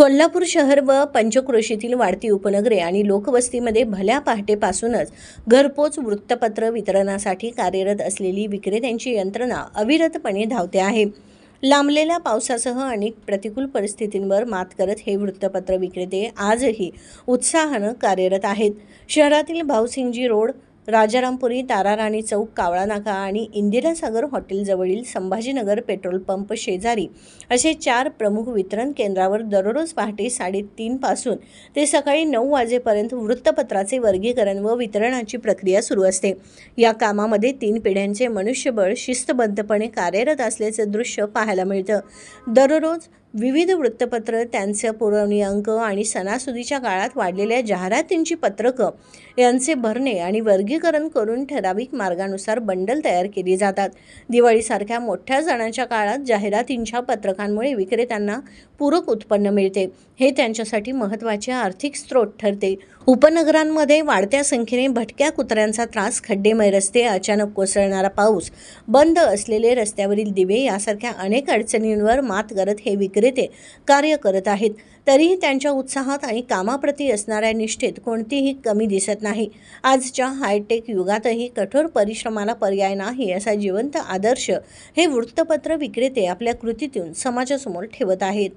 कोल्हापूर शहर व पंचक्रोशीतील वाढती उपनगरे आणि लोकवस्तीमध्ये भल्या पहाटेपासूनच घरपोच वृत्तपत्र वितरणासाठी कार्यरत असलेली विक्रेत्यांची यंत्रणा अविरतपणे धावते आहे. लांबलेल्या पावसासह अनेक प्रतिकूल परिस्थितींवर मात करत हे वृत्तपत्र विक्रेते आजही उत्साहानं कार्यरत आहेत. शहरातील भाऊसिंगजी रोड राजारामपुरी ताराराणी चौक कावळा नाका आणि इंदिरासागर हॉटेलजवळील संभाजीनगर पेट्रोल पंप शेजारी असे चार प्रमुख वितरण केंद्रावर दररोज पहाटे साडेतीनपासून ते सकाळी नऊ वाजेपर्यंत वृत्तपत्राचे वर्गीकरण व वितरणाची प्रक्रिया सुरू असते. या कामामध्ये तीन पिढ्यांचे मनुष्यबळ शिस्तबद्धपणे कार्यरत असल्याचे दृश्य पाहायला मिळतं. दररोज विविध वृत्तपत्र त्यांचं पुरवणी अंक आणि सणासुदीच्या काळात वाढलेल्या जाहिरातींची पत्रकं यांचे भरणे आणि वर्गीकरण करून ठराविक मार्गानुसार बंडल तयार केली जातात. दिवाळीसारख्या मोठ्या सणाच्या काळात जाहिरातींच्या पत्रकांमुळे विक्रेत्यांना पूरक उत्पन्न मिळते. हे त्यांच्यासाठी महत्त्वाचे आर्थिक स्रोत ठरते. उपनगरांमध्ये वाढत्या संख्येने भटक्या कुत्र्यांचा त्रास खड्डेमय रस्ते अचानक कोसळणारा पाऊस बंद असलेले रस्त्यावरील दिवे यासारख्या अनेक अडचणींवर मात करत हे विक्रेते कार्य करत आहेत. तरीही त्यांच्या उत्साहात आणि कामाप्रती असणाऱ्या निष्ठेत कोणतीही कमी दिसत नाही. आजच्या हायटेक युगातही कठोर परिश्रमाला पर्याय नाही असा जिवंत आदर्श हे वृत्तपत्र विक्रेते आपल्या कृतीतून समाजासमोर ठेवत आहेत.